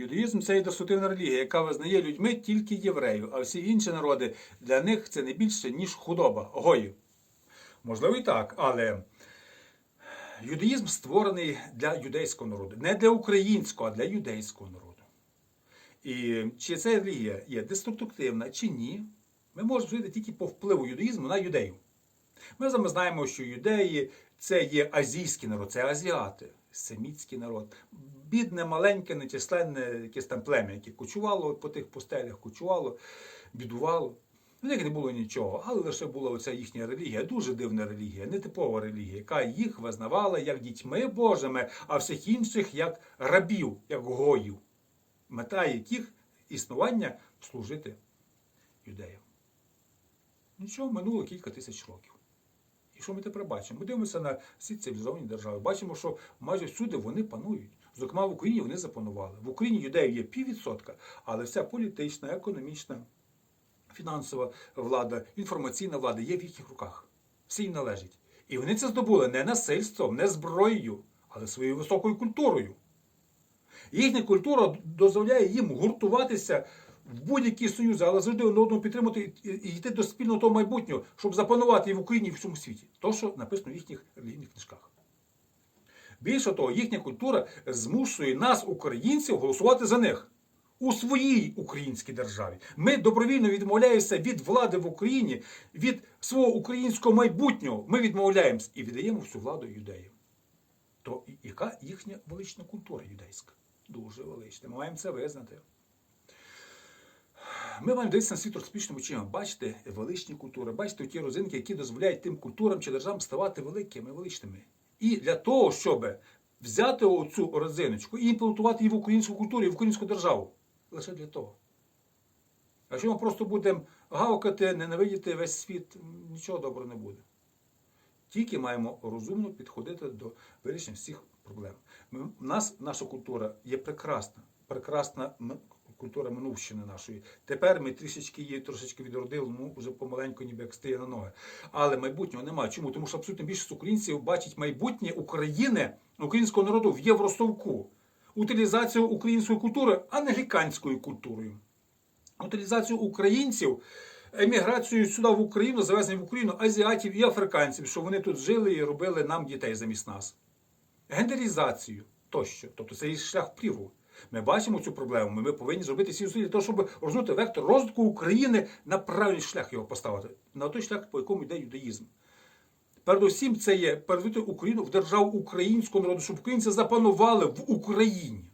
Юдаїзм це є релігія, яка визнає людьми тільки євреїв, а всі інші народи для них це не більше, ніж худоба, гої. Можливо, і так, але юдаїзм створений для юдейського народу, не для українського, а для юдейського народу. І чи ця релігія є деструктивна чи ні, ми можемо судити тільки по впливу юдаїзму на юдеїв. Ми вами знаємо, що юдеї це є азійський народ, це азіати, семітський народ. Бідне, маленьке, нечисленне якесь там плем'я, яке кочувало по тих пустелях, кочувало, бідувало. В них не було нічого, але лише була оця їхня релігія, дуже дивна релігія, нетипова релігія, яка їх визнавала як дітьми Божими, а всіх інших як рабів, як гоїв. Мета яких існування служити юдеям. Нічого, минуло кілька тисяч років. І що ми тепер бачимо? Ми дивимося на всі цивілізовані держави. Бачимо, що майже всюди вони панують. Зокрема, в Україні вони запанували. В Україні юдеїв є піввідсотка, але вся політична, економічна, фінансова влада, інформаційна влада є в їхніх руках. Всі їм належить. І вони це здобули не насильством, не зброєю, але своєю високою культурою. Їхня культура дозволяє їм гуртуватися в будь-які союзи, але завжди одне одного підтримати і і йти до спільного того майбутнього, щоб запанувати і в Україні, і в всьому світі. То, що написано в їхніх релігійних книжках. Більше того, їхня культура змушує нас, українців, голосувати за них у своїй українській державі. Ми добровільно відмовляємося від влади в Україні, від свого українського майбутнього. Ми відмовляємось і віддаємо всю владу юдеям. То яка їхня велична культура юдейська? Дуже велична. Ми маємо це визнати. Ми маємо дивитися на світ розпічними очима. Бачите величні культури, бачите ті розинки, які дозволяють тим культурам чи державам ставати великими, величними. І для того, щоб взяти оцю розиночку і імплантувати її в українську культуру і в українську державу. Лише для того. Якщо ми просто будемо гавкати, ненавидіти весь світ, нічого доброго не буде. Тільки маємо розумно підходити до вирішення всіх проблем. Ми, у нас наша культура є прекрасна, прекрасна культура минувщини нашої. Тепер ми трішечки її трошечки відродили, ну вже помаленьку ніби як стає на ноги. Але майбутнього немає. Чому? Тому що абсолютно більшість українців бачить майбутнє України, українського народу в Євростовку. Утилізацію української культури англіканською культурою. Утилізацію українців, еміграцію сюди в Україну, завезення в Україну азіатів і африканців, що вони тут жили і робили нам дітей замість нас. Гендерізацію тощо. Тобто це є шлях впливу. Ми бачимо цю проблему. Ми, повинні зробити всі зусилля того, щоб розвинути вектор розвитку України на правильний шлях його поставити, на той шлях, по якому йде юдаїзм. Передусім, це є передвити Україну в державу українського народу, щоб українці запанували в Україні.